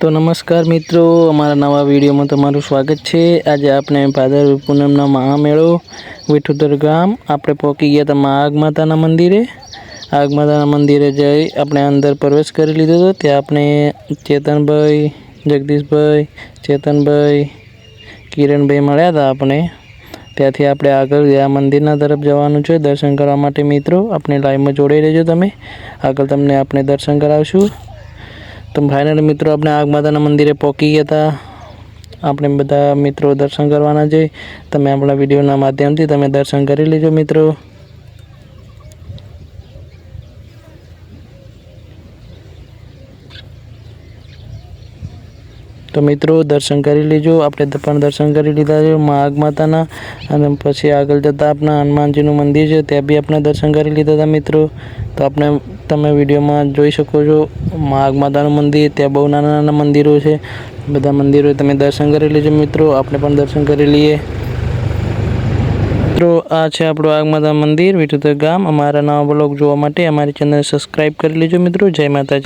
તો નમસ્કાર મિત્રો, અમારા નવા વિડીયોમાં તમારું સ્વાગત છે. આજે આપણે ભાદર પૂનમના મહામેળો વિઠુદર ગામ. આપણે પહોંચી ગયા હતા આગ માતાના મંદિરે. આગ માતાના મંદિરે જઈ આપણે અંદર પ્રવેશ કરી લીધો હતો. ત્યાં આપણે ચેતનભાઈ, જગદીશભાઈ, ચેતનભાઈ, કિરણભાઈ મળ્યા હતા આપણે. ત્યાંથી આપણે આગળ આ મંદિરના તરફ જવાનું છે. દર્શન કરવા માટે મિત્રો આપણે લાઈવમાં જોડાઈ રહેજો તમે. આગળ તમને આપણે દર્શન કરાવશું. તો ભાઈને મિત્રો આપણે આગ માતાના મંદિરે પહોંચી ગયા હતા આપણે બધા મિત્રો દર્શન કરવાના છે. તમે આપણા વિડીયોના માધ્યમથી તમે દર્શન કરી લેજો મિત્રો. તો મિત્રો, દર્શન કરી લેજો. આપણે પણ દર્શન કરી લીધા છે માઘ માતાના અને પછી આગળ જતાં આપણા હનુમાનજીનું મંદિર છે, ત્યાં બી આપણે દર્શન કરી લીધા હતા મિત્રો. તો આપણે, તમે વિડીયોમાં જોઈ શકો છો માઘ માતાનું મંદિર, ત્યાં બહુ નાના નાના મંદિરો છે. બધા મંદિરો તમે દર્શન કરી લેજો મિત્રો. આપણે પણ દર્શન કરી લઈએ. મિત્રો, આ છે આપણું આગમાતા મંદિર વિઠુતર ગામ. અમારા નવા બ્લોગ જોવા માટે અમારી ચેનલ સબસ્ક્રાઈબ કરી લેજો મિત્રો. જય માતાજી.